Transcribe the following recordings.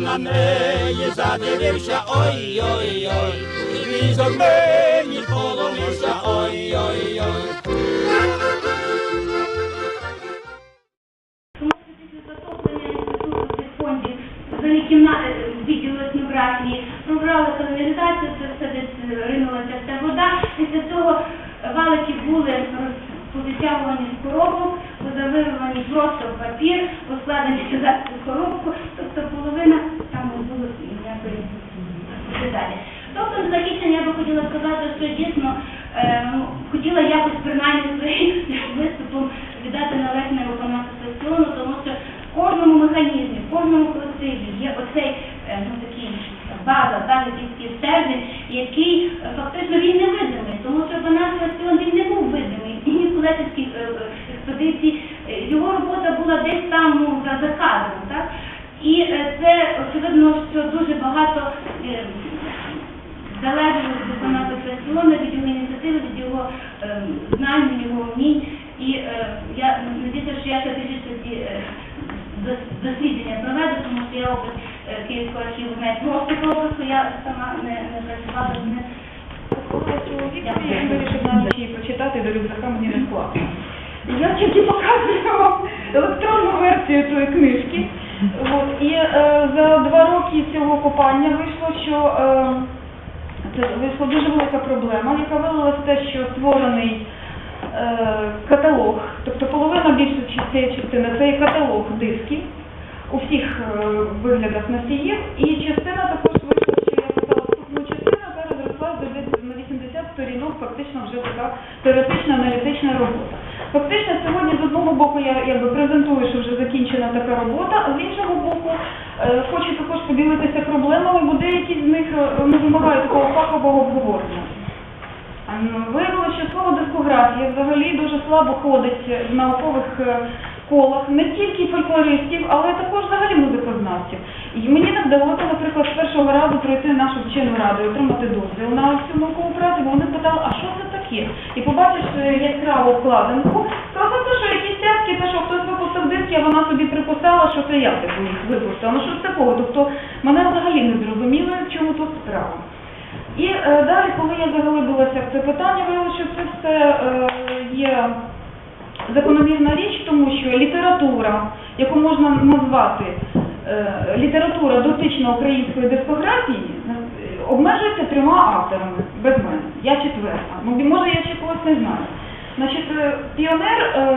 на неї задивився, ой-ой-ой, і візок мені полонився, ой-ой-ой. Відділу етнографії каналізацію, це все десь ринулася вся вода. Після цього валики були повитягувані з коробок, позавирувані просто в папір, поскладені сюди в коробку, тобто половина там не було ніякої деталі. Тобто, в закінчення я би хотіла сказати, що дійсно е, ну, хотіла якось принаймні своїм виступом віддати належне виконавцю фестивалю, тому що в кожному механізмі, в кожному колективі є оцей е, ну, такий база, да, такий стержень, який е, фактично він не видимий, тому що наш фестиваль він не був видимий. І ні в Лесівській е, е, експедиції е, його робота була десь там ну, за, за кадром. Так? І е, це очевидно, що дуже багато е, залежить від виконавця фестивалю, від його ініціативи, від його е, знань, від його вмінь. І е, я надіюся, що я ще більше тоді е, дос- дослідження проведу, тому що я опит е, Київського архіву знаю просто пропуску, я сама не, не працювала з ним. Я вирішив навіть прочитати, до рюкзака мені не скласти. Я тільки показую вам електронну версію цієї книжки. От, і е, за два роки цього копання вийшло, що е, це вийшла дуже велика проблема, яка вилилась в те, що створений е, каталог, тобто половина більше цієї частини це є каталог дисків у всіх е, виглядах носіїв, і частина також вийшла, що я писала вступну частину, яка розрослась до десь на 80 фактично вже така теоретична аналітична робота. Фактично сьогодні з одного боку я якби презентую, що вже закінчена така робота, а з іншого боку е, хочу також поділитися проблемами, бо деякі з них е, ну, вимагають такого фахового обговорення. Ну, Виявилося, що слово дискографія взагалі дуже слабо ходить в наукових е, колах, не тільки фольклористів, але також взагалі музикознавців. Мені не вдалося, наприклад, з першого разу пройти нашу вчену раду і отримати дозвіл на цю наукову працю, бо вони питали, а що це таке? І побачиш е, яскраву вкладинку, сказати, що якісь цяцьки, те, що хтось випустив диски, а вона собі приписала, що це я типу їх випустила. Ну що ж такого? Тобто мене взагалі не зрозуміло, в чому тут справа. І е, далі, коли я заглибилася в це питання, виявилося, що це все е, є закономірна річ, тому що література, яку можна назвати література дотична української дискографії, е, обмежується трьома авторами без мене. Я четверта. Ну, може, я ще когось не знаю. Значить, е, піонер е,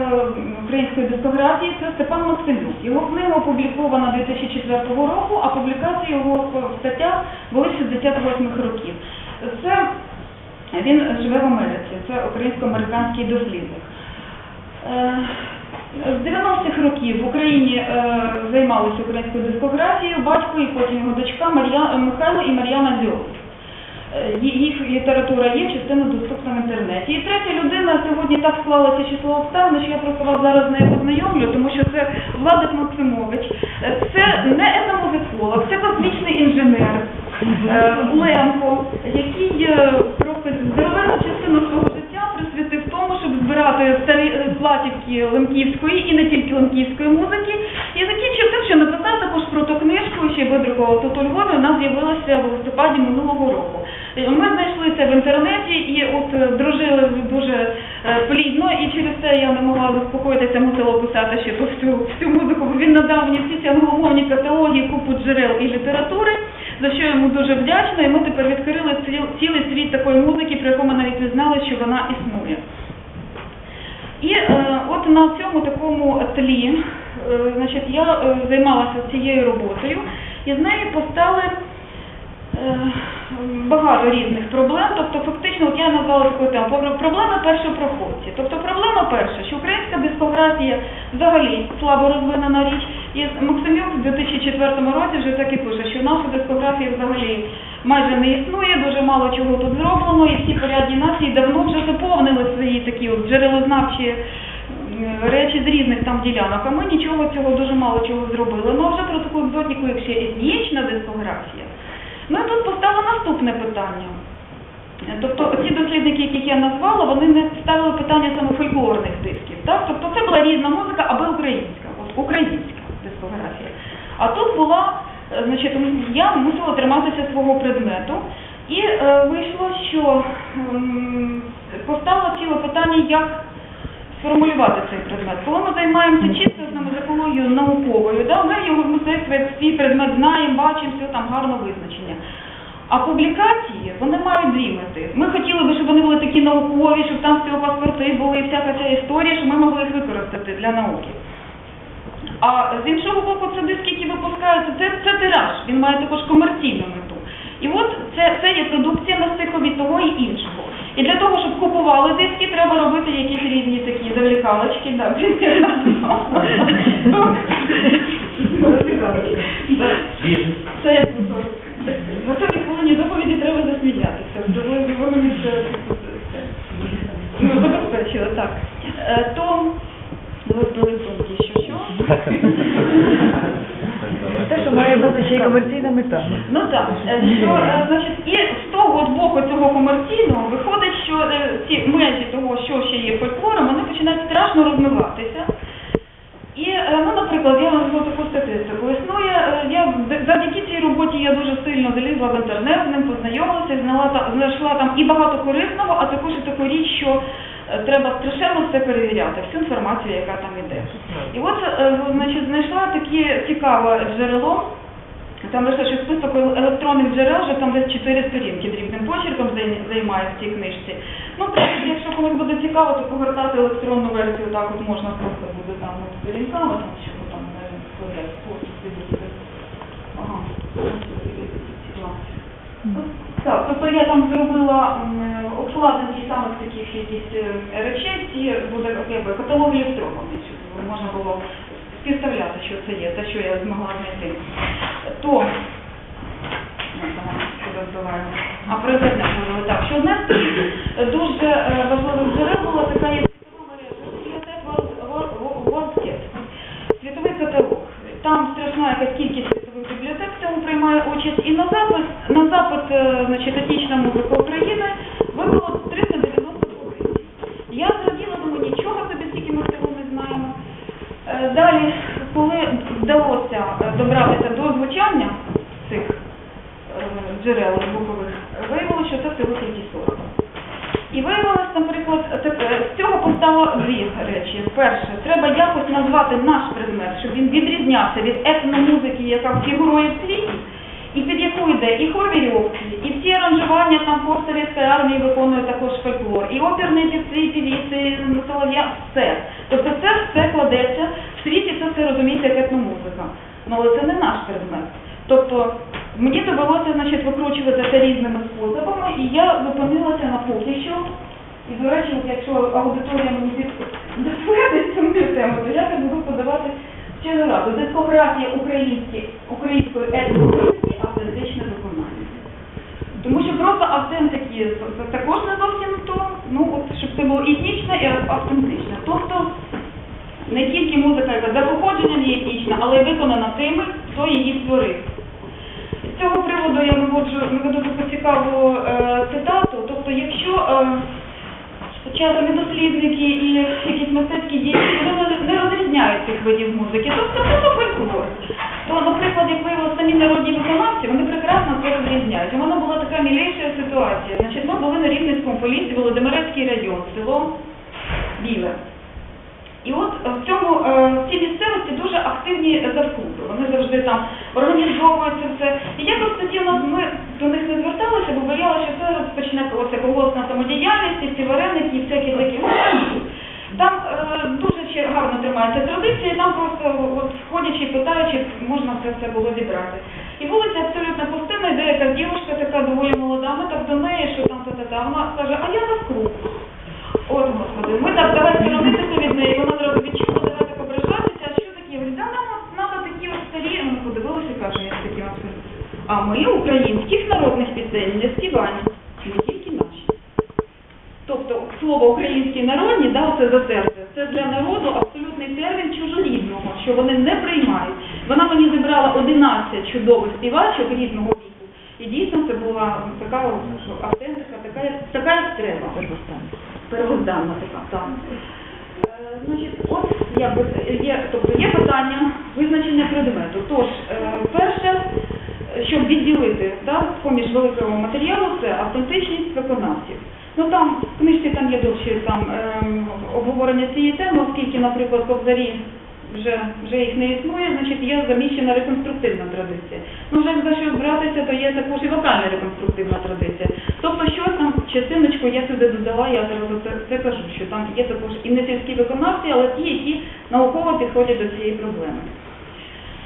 української дискографії це Степан Максимюк. Його книга опублікована 2004 року, а публікації його в статтях були 68-х років. Це він живе в Америці, це українсько-американський дослідник. Е, З 90-х років в Україні е, займалися українською дискографією батько і потім його дочка Мар'я, Михайло і Мар'яна Зьов. Е, Їх література є, частина доступна в інтернеті. І третя людина сьогодні так склалося число обставин, що я просто вас зараз з нею познайомлю, тому що це Владик Максимович. Е, Це не етномузиколог, це космічний інженер е, Ленко, який е, просто здоровенну частину свого життя присвятив тому, щоб збирати старі е, платівки лемківської і не тільки лемківської музики. І закінчив тим, що написав також про ту книжку, ще видрукував тут у Львові, вона з'явилася в листопаді минулого року. Е, Ми знайшли це в інтернеті і от е, дружили дуже е, плідно, і через це я не могла заспокоїтися, мусила писати ще ту всю, всю музику, бо він надав мені всі ці англомовні каталоги, купу джерел і літератури, за що йому дуже вдячна, і ми тепер відкрили цілий світ такої музики, про яку ми навіть не знали, що вона існує. І е, от на цьому такому тлі, е, значить, я е, займалася цією роботою, і з нею постали е, багато різних проблем. Тобто, фактично, от я назвала таку тему «Про- проблема першопроходці. Тобто, проблема перша, що українська дискографія взагалі слабо розвинена річ. І Максимюк в 2004 році вже так і пише, що наша дискографія взагалі майже не існує, дуже мало чого тут зроблено, і всі порядні нації давно вже заповнили свої такі от джерелознавчі е, речі з різних там ділянок, а ми нічого цього дуже мало чого зробили. Ну вже про таку екзотику, як ще етнічна дискографія. Ну і тут постало наступне питання. Тобто ці дослідники, яких я назвала, вони не ставили питання саме фольклорних дисків. Так? Тобто це була різна музика, аби українська, от українська дискографія. А тут була, е, значить, я мусила триматися свого предмету. І е, вийшло, що м, постало ціле питання, як сформулювати цей предмет. Коли ми займаємося чисто з музикологією науковою, да, ми його мистецтві свій предмет знаємо, бачимо, все там гарно визначення. А публікації вони мають дві мети. Ми хотіли би, щоб вони були такі наукові, щоб там всього паспорти були і всяка ця історія, щоб ми могли їх використати для науки. А з іншого боку, це диски, які випускаються, це, це тираж, він має також комерційну мету. І от це, це є продукція на стику від того і іншого. І для того, щоб купували диски, треба робити якісь різні такі завлікалочки. Да. Це на цій хвилині доповіді треба засміятися. Ви мені це ну, забезпечили, так. Комерційна мета. Ну так, е, що е, значить, і з того боку цього комерційного виходить, що е, ці межі того, що ще є фольклором, вони починають страшно розмиватися. І, е, ну, наприклад, я вам назву таку статистику. Існує, е, я завдяки цій роботі я дуже сильно залізла в інтернет, з ним познайомилася, знала та- знайшла там і багато корисного, а також і таку річ, що е, треба страшенно все перевіряти, всю інформацію, яка там іде. І от, е, значить, знайшла таке цікаве джерело. Там лише список електронних джерел, вже там десь чотири сторінки дрібним почерком зай- займає в цій книжці. Ну, якщо комусь буде цікаво, то погортати електронну версію так от можна просто буде там от сторінками, там що там не. Ага. Так, тобто я там зробила м, обкладинки самих таких якісь е, речей, ці буде якби каталог ілюстрований, щоб можна було співставляти, що це є, те, що я змогла знайти. То. А президент говорили так, що одне дуже е, важливих джерел була така є світова мережа бібліотек World- World- WorldCat. Світовий каталог. Там страшна якась кількість світових бібліотек в цьому приймає участь. І на запит, на запит е, значить, етнічна музика України вибило 390 Далі, коли вдалося добратися до звучання цих е, джерел звукових, виявилося, що це тільки 40. І виявилось, наприклад, е, з цього постало дві речі. Перше, треба якось назвати наш предмет, щоб він відрізнявся від етномузики, яка фігурує в світі, і під яку йде і хор вірьовки, і всі аранжування там хор совєтської армії виконує також фольклор, і оперні півці, півіці, солов'я, все. Тобто це все кладеться, світі це розуміється як етномузика. Ну але це не наш предмет. Тобто мені довелося значить, це різними способами, і я зупинилася на поки що. І, до речі, якщо аудиторія мені підтвердить цю тему, то я так буду подавати ще не разу. Дискографія української, української етномузики, автентичне виконання. Тому що просто автентики це також не зовсім то, ну от щоб це було етнічне і автентичне. Не тільки музика, яка за походженням є етнічна, але й виконана тими, хто її створив. З цього приводу я наводжу наведу таку цікаву е, цитату. Тобто, якщо е, дослідники і якісь мистецькі діячі вони не- розрізняють цих видів музики, тобто це фольклор. То, наприклад, як виявилося, самі народні виконавці, вони прекрасно це розрізняють. У мене була така мілейша ситуація. Значить, ми були на Рівненському полісі, Володимирецький район, село Біле. І от е, в цьому е, в цій місцевості дуже активні завклуби. Вони завжди там організовують це все. І якось тоді у ми до них не зверталися, бо боялися, що це розпочне оця колгоспна самодіяльність, і ці вареники, і всякі такі. Ну, Там е, дуже гарно тримається традиція, і там просто от, входячи, питаючи, можна це все було зібрати. І вулиця абсолютно пустинна, йде якась дівчинка така доволі молода, ми так до неї, що там та-та-та, вона каже, а я за круг. От, господи, ми так давай сторонитися від неї, вона зразу відчула, давай так ображатися, а що таке? Я говорю, да нам от надо такі от старі, вона подивилася і каже, як такі от. А ми українських народних пісень не співаємо, не тільки наші. Тобто слово українські народні, да, оце за серце, це для народу абсолютний термін чужорідного, що вони не приймають. Вона мені зібрала 11 чудових співачок різного віку, І дійсно це була така автентика, така, як- така як треба. Первозданна така, так. Е, Значить, от якби є, тобто є питання визначення предмету. Тож, е, перше, е, щоб відділити так, поміж великого матеріалу, це автентичність виконавців. Ну там в книжці там є довші там ем, обговорення цієї теми, оскільки, наприклад, кобзарі вже, вже їх не існує, значить є заміщена реконструктивна традиція. Ну вже за що братися, то є також і вокальна реконструктивна традиція. Тобто, що там частиночку я сюди додала, я зараз це, це кажу, що там є також і не сільські виконавці, але ті, які науково підходять до цієї проблеми.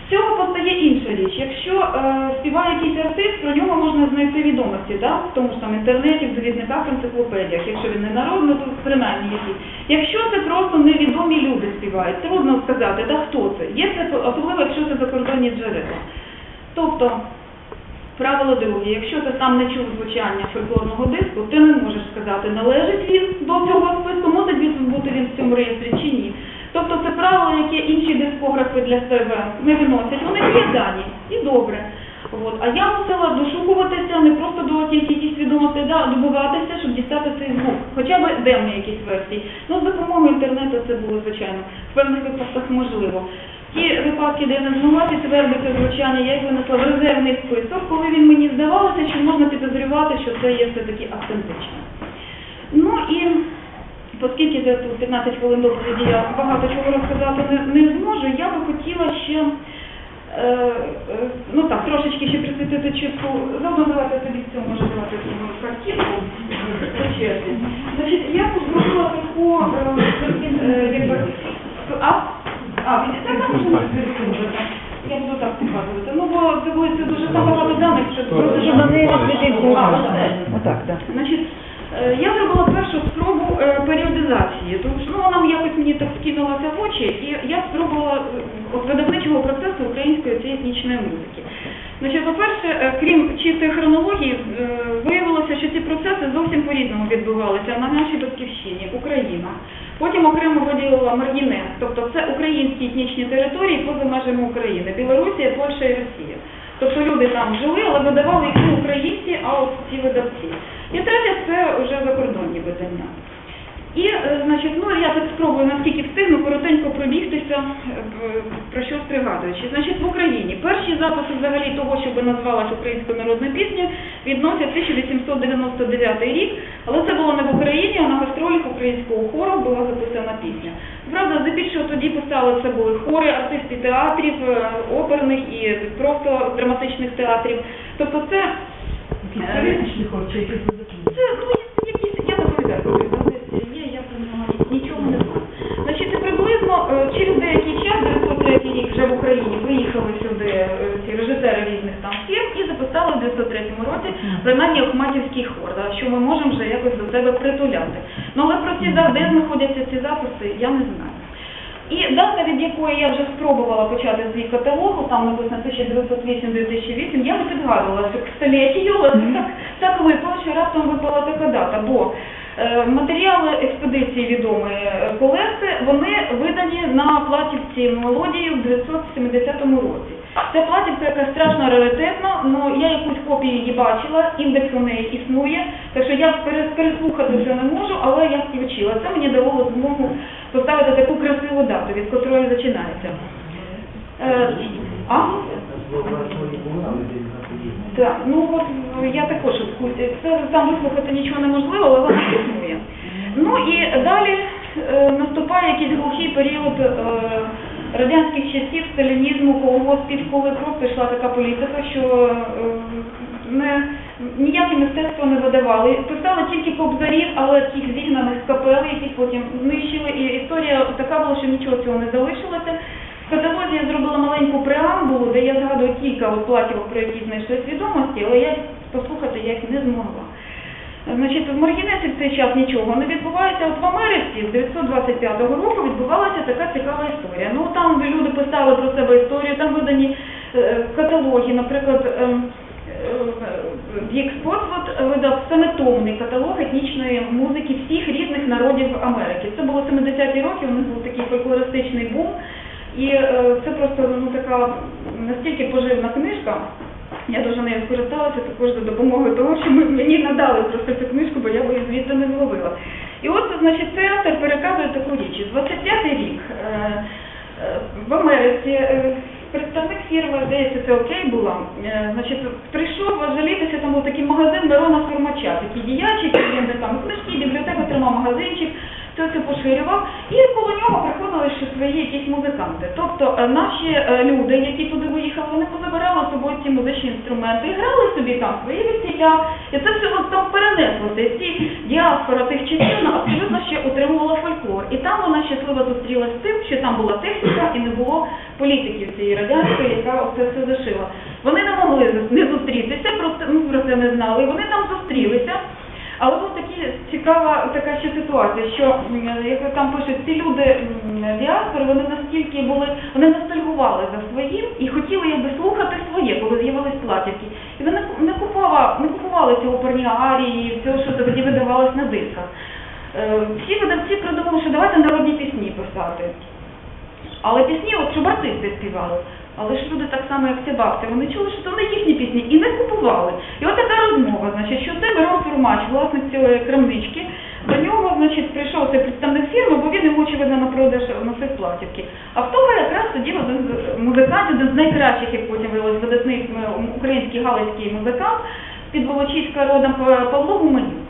З цього постає інша річ. Якщо е, співає якийсь артист, про нього можна знайти відомості, да? в тому ж там інтернеті, в довідниках, в енциклопедіях, якщо він не народний, то принаймні які. Якщо це просто невідомі люди співають, трудно сказати, да, хто це. Є це, особливо, якщо це закордонні джерела. Тобто, правило друге, якщо ти сам не чув звучання фольклорного диску, ти не можеш сказати, належить він до цього списку, може бути він в цьому реєстрі чи ні. Тобто це правило, яке інші дискографи для себе не виносять. Вони є дані, і добре. От. А я мусила дошукуватися, не просто до тільки якісь відомостей, да, добиватися, щоб дістати цей звук. Хоча б демні якісь версії. Ну, з допомогою інтернету це було, звичайно, в певних випадках можливо. Ті випадки, де я не змогла підтвердити звучання, я їх винесла в резервний список, коли він мені здавалося, що можна підозрювати, що це є все-таки автентично. Ну і оскільки за тут 15 хвилин доповіді я багато чого розказати не, не зможу, я би хотіла ще е, е, ну так, трошечки ще присвятити чітку. Заодно давайте тоді в цьому може давати цю картинку. Значить, я тут зробила таку е, е, якби а, а, від- та не перекручувати. Я буду так показувати. Ну, бо це буде дуже багато даних, що. Отак, так. Значить, я зробила першу спробу е, періодизації, тому що ну, вона якось мені так скинулася в очі, і я спробувала е, видавничого процесу української цієї етнічної музики. Значить, по-перше, е, крім чистої хронології, е, виявилося, що ці процеси зовсім по-різному відбувалися на нашій батьківщині, Україна. Потім окремо виділила Маргіне, тобто це українські етнічні території поза межами України, Білорусія, Польща і Росія. Тобто люди там жили, але видавали їх не українці, а от ці видавці. І третє це вже закордонні видання. І, е, значить, ну я так спробую, наскільки встигну, коротенько пробігтися, про що пригадуючи. Значить, в Україні перші записи взагалі того, що би назвалась українською народною піснею, відносять 1899 рік, але це було не в Україні, а на гастролях українського хору була записана пісня. Правда, здебільшого тоді писали це були хори, артисти театрів, е, оперних і просто драматичних театрів. Тобто це е, це ну, якісь, я доповідаю, доповідаю, є, я про нього нічого не знаю. Значить, приблизно е, через деякий час, 903 рік вже в Україні, приїхали сюди е, ці режисери різних там фірм і записали в 903 році принаймні Охматівський хор, да, що ми можемо вже якось до себе притуляти. Ну але про ці де знаходяться ці записи, я не знаю. І дата, від якої я вже спробувала почати свій каталог, там написано 1908-2008, я не підгадувала, що к століттю, але це так, так випало, що раптом випала така дата, бо е, матеріали експедиції відомої е, Колеси, вони видані на платівці мелодії в 970 році. Ця платівка яка страшно раритетна, але я якусь копію її бачила, індекс у неї існує, так що я переслухати це не можу, але я включила. Це мені дало змогу поставити таку красиву дату, від котрої починається. Е, а? Так, ну от е, я також курсі. Це там вислухати нічого неможливо, але вона існує. Ну і далі е, наступає якийсь глухий період е, радянських часів, сталінізму, колгоспів, коли просто йшла така політика, що е, не, ніяке мистецтво не видавали. Писали тільки кобзарів, але тих зігнаних з капели, яких потім знищили. І історія така була, що нічого цього не залишилося. В каталозі я зробила маленьку преамбулу, де я згадую кілька платівок, про які знайшли відомості, але я послухати я їх не змогла. Значить, в Маргінесі в цей час нічого не відбувається. От в Америці з 925 року відбувалася така цікава історія. Ну там люди писали про себе історію, там видані е, каталоги, наприклад. Вік Спотсвот видав семитомний каталог етнічної музики всіх різних народів Америки. Це було 70-ті роки, у них був такий фольклористичний бум. І е, це просто ну, така настільки поживна книжка. Я дуже нею скористалася також за допомогою того, що ми мені надали просто цю книжку, бо я би її звідти не зловила. І от, значить, цей автор переказує таку річ. 25-й рік е, е, в Америці е, представник фірми, здається, це окей була, е, значить, прийшов жалітися, там був такий магазин Мирона Формача, діячий, який він там книжки, бібліотеку тримав магазинчик, все це поширював, і коло нього приходили ще свої якісь музиканти. Тобто е, наші е, люди, які туди виїхали, вони позабирали з собою ці музичні інструменти і грали собі там свої весілля. І це все там перенеслося. Ці діаспора тих часів абсолютно ще утримувала фольклор. І там вона щасливо зустрілася з тим, що там була техніка і не було політиків цієї радянської, яка оце все зашила. Вони не могли не зустрітися, просто ну, про це не знали. Вони там зустрілися. Але тут такі цікава така ще ситуація, що як там пишуть, ці люди діаспори, вони настільки були, вони ностальгували за своїм і хотіли якби слухати своє, коли з'явились платівки. І вони не купували, не купували ці оперні арії, всього, що тоді видавалось на дисках. Е, Всі видавці придумали, що давайте народні пісні писати. Але пісні, от щоб артисти співали. Але ж люди так само, як ця бабця, вони чули, що це не їхні пісні і не купували. І от така розмова, значить, що це Мирон Фурмач, власник цієї крамнички, до нього, значить, прийшов цей представник фірми, бо він йому, очевидно, на продаж носив платівки. А в того якраз сидів один з музикантів, один з найкращих, як потім виявилось, видатний е, український галицький музикант, з-під Волочиська родом Павло Гуменюк.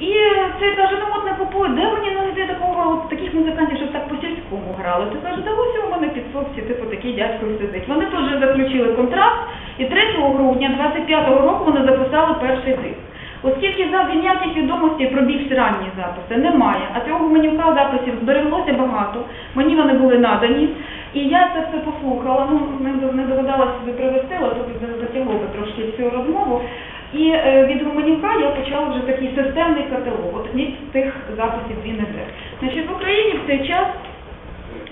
І цей каже, ну от не купує, де мені знайти такого от таких музикантів, щоб так по сільському грали? Ти каже, да ось у мене під сопці, типу такий дядько сидить. Вони же заключили контракт, і 3 грудня 25-го року вони записали перший диск. Оскільки завжди ніяких відомостей про більш ранні записи немає, а цього Гуменюка записів збереглося багато, мені вони були надані, і я це все послухала, ну не, не доведалося привести, але тут затягло трошки цю розмову. І е, від Гуменюка я почала вже такий системний каталог. От від тих записів він іде. Значить, в Україні в цей час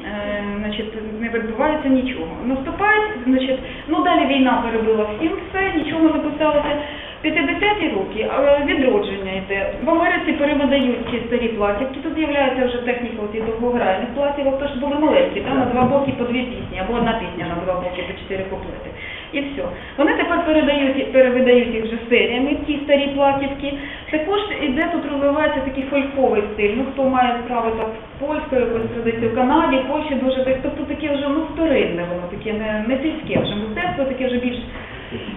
е, значить, не відбувається нічого. Наступають, значить, ну далі війна перебила всім все, нічого не писалося. 50-ті роки відродження йде. В Америці перевидають ці старі платівки. Тут з'являється вже техніка оці довгограйних платівок, тож були маленькі, там на два боки по дві пісні, або одна пісня на два боки по чотири куплети. І все. Вони тепер передають, перевидають їх вже серіями, ті старі платівки. Також іде тут розвивається такий фольковий стиль. Ну хто має справи так з польською якоюсь традицією, в Канаді, в Польщі дуже так, тобто таке вже ну вторинне, воно таке не, не сільське вже мистецтво, таке вже більш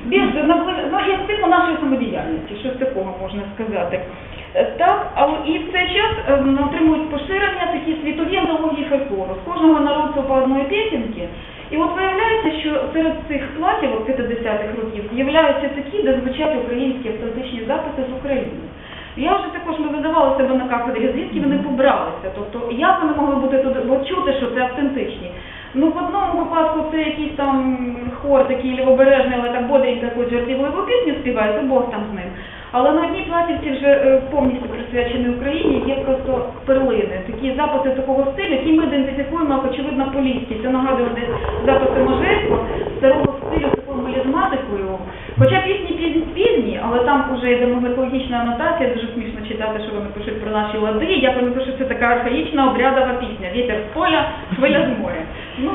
більш ну, як типу нашої самодіяльності, щось такого можна сказати. Е, Так, але і в цей час е, отримують поширення такі світові антології фольклору. З кожного народу по одної пісеньки. І от виявляється, що серед цих платівок 50-х років з'являються такі, де звучать українські автентичні записи з України. Я вже також ми задавала себе на кафедрі, звідки вони побралися. Тобто, як вони могли бути туди, бо чути, що це автентичні. Ну, в одному випадку це якийсь там хор такий лівобережний, але так бодренько якусь жартівливу пісню співає, то Бог там з ним. Але на одній платівці вже е, повністю присвячені Україні є просто перлини, такі записи такого стилю, які ми ідентифікуємо як очевидно поліські. Це нагадує записи Можейського, старого стилю такою мелізматикою. Хоча пісні пізні, пізні, але там вже йде музикологічна анотація, дуже смішно читати, що вони пишуть про наші лади. Я пам'ятаю, що це така архаїчна обрядова пісня. Вітер з поля, хвиля з моря. Ну,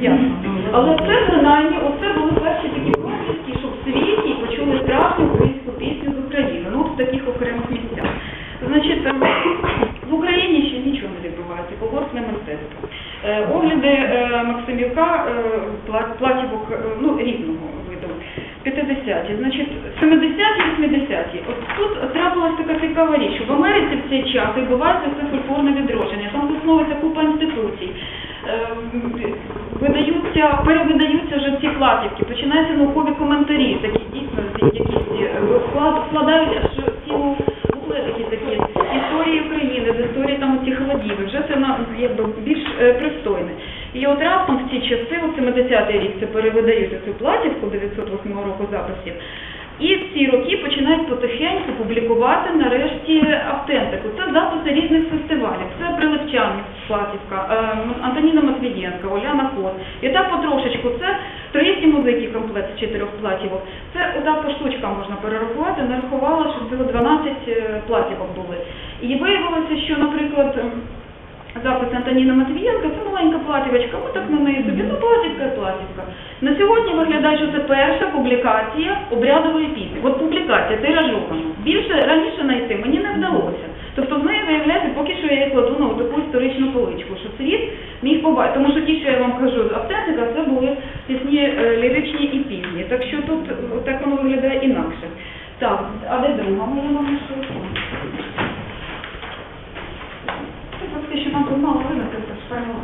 ясно. Але це принаймні, оце були перші такі проблиски, що в світі почули справжню українську пісню з України. Ну, в таких окремих місцях. Значить, ем, в Україні ще нічого не відбувається, колгоспне мистецтво. Е, Огляди е, Максимівка, е, платівок, е, ну, різного виду. 50-ті, значить, 70-ті, 80-ті. От тут трапилась така цікава річ, що в Америці в цей час відбувається це фольклорне відродження, там засновується купа інституцій. Ем, Видаються, перевидаються вже ці платівки, починаються наукові коментарі, такі дійсно якісь е, складають цілу буклетики такі історії України, з історії там цих ладів. Вже це якби більш е, пристойне. І от раптом в ці часи, у 70-й рік, це перевидають цю платівку 908 року записів. І в ці роки починають потихеньку публікувати нарешті автентику. Це записи різних фестивалів. Це Прилипчанів, Платівка, е, Антоніна Матвієнка, Оляна Кот. І так потрошечку. Це троїсті музики комплект з чотирьох платівок. Це отак по штучкам можна перерахувати. Нарахувала, що всього 12 е, платівок були. І виявилося, що, наприклад, запис Антоніни Матвієнка, це маленька платівочка, ми так на неї собі, ну платівка і платівка. На сьогодні виглядає, що це перша публікація обрядової пісні. От публікація тиражована. Більше раніше знайти мені не вдалося. Тобто з нею виявляється, поки що я її кладу на таку історичну поличку, що світ міг побачити. Тому що ті, що я вам кажу з автентика, це були пісні е, ліричні і півні. Так що тут е, так воно виглядає інакше. Так, а де друга моя мама що? Це фактично нам тут мало ж правильно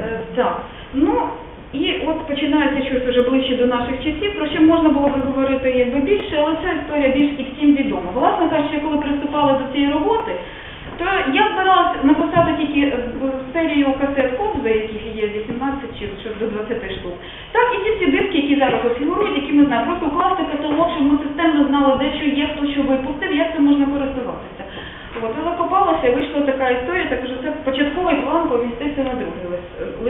Е, Так, ну і от починається щось вже ближче до наших часів, про що можна було би говорити якби більше, але ця історія більш і всім відома. Власне кажучи, коли приступали до цієї роботи, то я збиралася написати тільки е, серію касет Кобза, яких є 18 чи щось до 20 штук. Так і ті всі диски, які зараз фігурують, які ми знаємо, просто укласти каталог, щоб ми системно знали, де що є, хто що випустив, як це можна користуватися. От, я закопалася і вийшла така історія, так що це початковий план помістився на другий лист-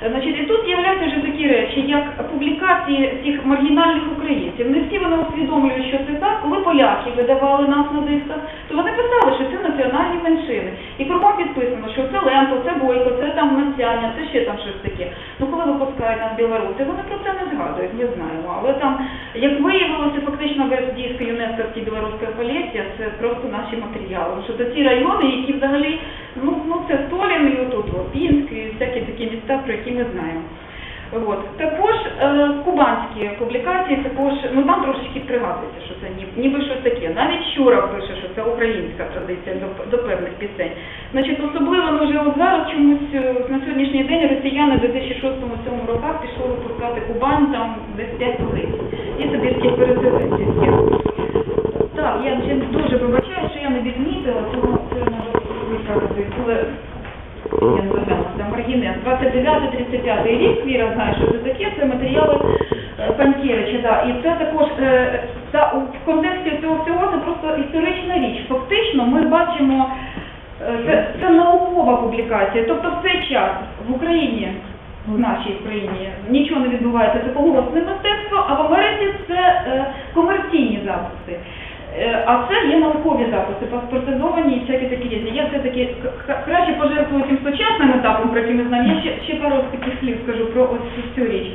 Значить, і тут з'являються вже такі речі, як публікації цих маргінальних українців. Не всі вони усвідомлюють, що це так. Коли поляки видавали нас на дисках, то вони писали, що це національні меншини. І кругом підписано, що це Ленко, це Бойко, це там Мацяня, це ще там щось таке. Ну коли випускають нас білоруси, вони про це не згадують, ми знаємо. Але там, як виявилося, фактично весь диск ЮНЕСКОвський білоруська поліція, це просто наші матеріали. Що це ті райони, які взагалі, ну, ну це Столін і отут, от, Пінськ і всякі такі міста, про які ми знаємо. От. Також е, кубанські публікації, також, ну там трошечки пригадується, що це ні- ніби щось таке. Навіть Щура пише, що це українська традиція до, до певних пісень. Значить, особливо вже от зараз чомусь е, на сьогоднішній день росіяни в 2006-2007 роках пішли випускати Кубань там десь 5 позицій. І собірські переселенці. всі. Так, я дуже вибачаю, що я не відмітила, тому заглянула, там маргінез, 29-35 рік, Віра знає, що це таке, це матеріали е, Панкевича, да. і це також е, та, в контексті цього всього це просто історична річ. Фактично ми бачимо, е, це, це наукова публікація, тобто в цей час в Україні, в нашій країні, нічого не відбувається, це колгоспне мистецтво, а в Америці це комерційні записи. Е, А це є наукові записи, паспортизовані і всякі такі різні. Я все-таки краще пожертвую тим сучасним етапом, про який ми знаємо. Я ще, ще пару таких слів скажу про ось цю- річ.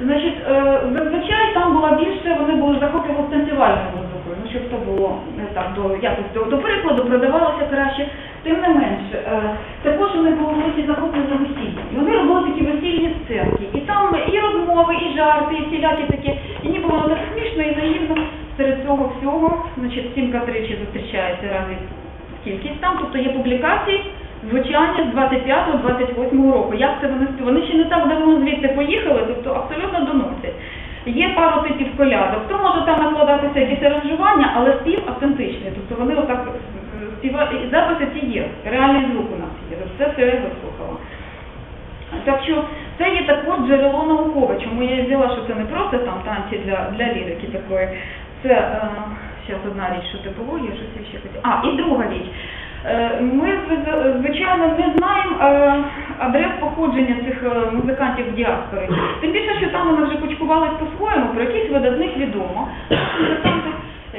Значить, е, зазвичай там була більше, вони були захоплювали танцювальною музикою, ну щоб то було е, так, до, якось до, до прикладу, продавалося краще. Тим не менше, також вони були великі захоплені весілля. І вони робили такі весільні сценки. І там і розмови, і жарти, і всілякі такі. І ніби воно так смішно і наївно серед цього всього, значить, сімка тричі зустрічається разів кількість там, тобто є публікації, звучання з 25-28 року. Як це вони Вони ще не так давно звідти поїхали, тобто абсолютно доносять. Є пару типів колядок. То може там накладатися якісь аранжування, але спів автентичний. Тобто вони отак е, співають, записи ці є, реальний звук у нас є. Це все я заслухала. Так що це є також джерело наукове, чому я і взяла, що це не просто там танці для, для лірики такої. Це е, зараз одна річ, що типологія, щось я ще хотіла. А, і друга річ. Е, Ми, зв- звичайно, не знаємо е, адрес походження цих е, музикантів діаспори. Тим більше, що там вони вже кучкувались по-своєму, про якихось видатних відомо. Музиканти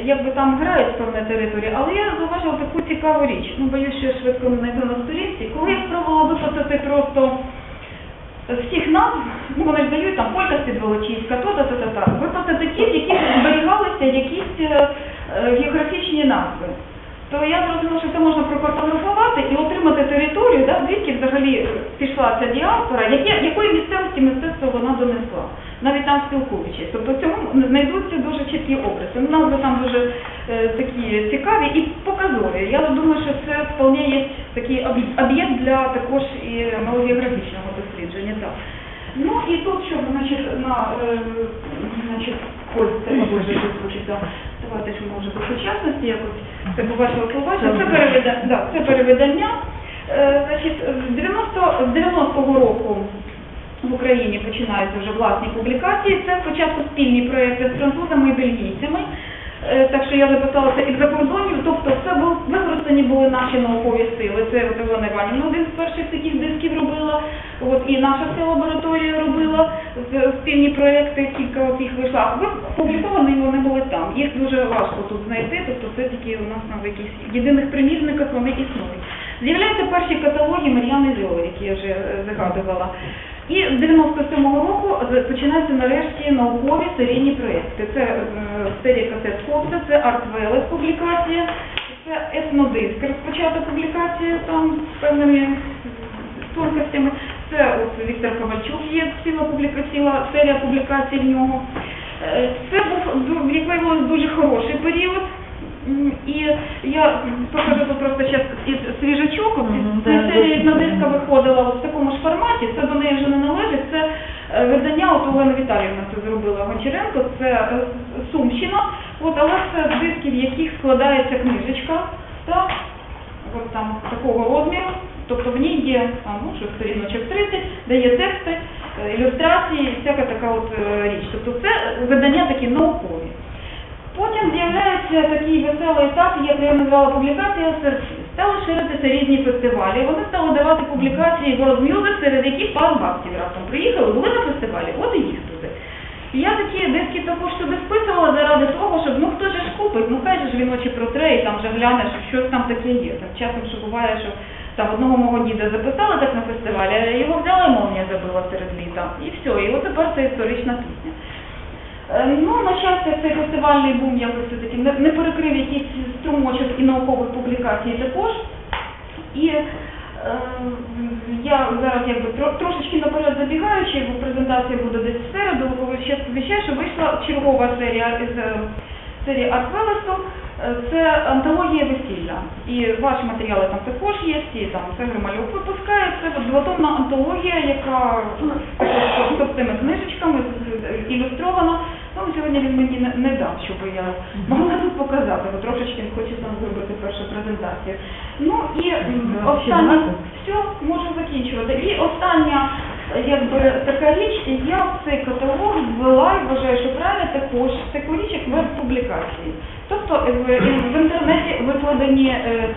якби там грають з певної території, але я зауважила таку цікаву річ. Ну, боюсь, що я швидко не знайду на сторінці. Коли я спробувала виписати просто всіх назв, ну вони ж дають там Полька Підволочиська, то та та та та виписати ті, в яких зберігалися якісь е, е, географічні назви. То я зрозуміла, що це можна прокартографувати і отримати територію, да, звідки взагалі пішла ця діаспора, яке, якої місцевості мистецтво вона донесла, навіть там спілкуючись. Тобто цьому знайдуться дуже чіткі образи. Назви там дуже е, такі цікаві і показові. Я думаю, що це вполне є такий об- об'єкт для також і малогеографічного дослідження. Так. Ну і тут, щоб значить, на е, значить, ось це може тут. Давайте ж може по сучасності якось це побачила побачила. Це переведення, да, це переведення. Е, значить, з 90 з 90-го року в Україні починаються вже власні публікації. Це спочатку спільні проекти з французами і бельгійцями. Е, Так що я записала це із закордонів, тобто це був використані були наші наукові сили. Це Олена Іванівна один з перших таких дисків робила. От і наша вся лабораторія робила спільні проекти, кілька от їх вийшла. Ви опубліковані вони були там. Їх дуже важко тут знайти, тобто це тільки у нас в якихось єдиних примірниках вони існують. З'являються перші каталоги Мар'яни Льови, які я вже е, згадувала. І з 97-го року починаються нарешті наукові серійні проєкти. Це е, серія касет Хопса, це Артвелес публікація, це етнодиск розпочата публікація там з певними тонкостями. Це от Віктор Ковальчук є ціла публікаційна серія публікацій в нього. Е, Це був, як виявилось, дуже хороший період. І я покажу тут просто зараз із свіжачок. Да, серія дійсно. виходила в такому ж форматі, це до неї вже не належить. Це е, видання, от Олена Віталіївна це зробила Гончаренко, це е, Сумщина, от, але це з дисків, яких складається книжечка, так, от там такого розміру. Тобто в ній є а, ну, що сторіночок 30, де є тексти, е, ілюстрації, всяка така от річ. Тобто це видання такі наукові. Потім з'являється такий веселий етап, як я назвала публікація. Стали ширитися різні фестивалі. Вони стали давати публікації World Music, серед яких пару бабців раптом приїхали, були на фестивалі, от і їх туди. І я такі диски також туди списувала заради того, щоб ну хто ж купить, ну хай же ж він очі протре і там вже гляне, що щось там таке є. Так часом що буває, що там одного мого діда записали так на фестивалі, а його взяла і молнія забила серед літа. І все, і от тепер це історична пісня. Е, Ну, на щастя, цей фестивальний бум якось все-таки не, перекрив якийсь струмочок і наукових публікацій також. І е, я зараз якби трошечки наперед забігаючи, бо презентація буде десь в середу, ще вийшла чергова серія із е, серії Артвелесу. Е, Це антологія весілля. І ваші матеріали там також є, і там це Гримальов випускає. Це от двотомна антологія, яка ну, з цими книжечками ілюстрована. Ну, сьогодні він мені не, дав, щоб я могла тут показати, бо трошечки він хоче там зробити першу презентацію. Ну і останнє, все, можу закінчувати. І остання якби така річ, я в цей каталог ввела і вважаю, що правильно також таку річ, як веб-публікації. Тобто в, в інтернеті викладені, е,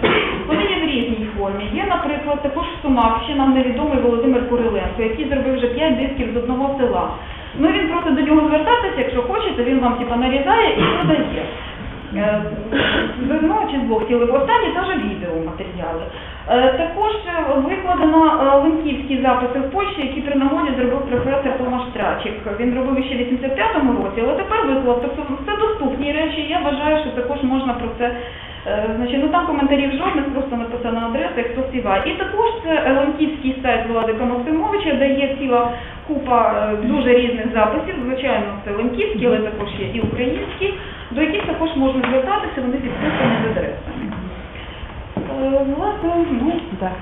в різній формі. Є, наприклад, також в ще нам невідомий Володимир Куриленко, який зробив вже 5 дисків з одного села. Ну він просто до нього звертатися, якщо хочете, він вам типа нарізає і продає. Е, З одного чи з двох тілих останні теж відеоматеріали. Також викладено линківські записи в Польщі, які при нагоді зробив професор Томаш Трачик. Він робив ще в 85-му році, але тепер виклав. Тобто це доступні речі. Я вважаю, що також можна про це. е, Значить, ну там коментарів жодних, просто написана адреса, як хто співає. І також це ланківський сайт Владика Максимовича, де є ціла купа е, дуже різних записів. Звичайно, це ланківські, але також є і українські, до яких також можна звертатися, вони підписані з адресами. Е, Власне, ну, Так.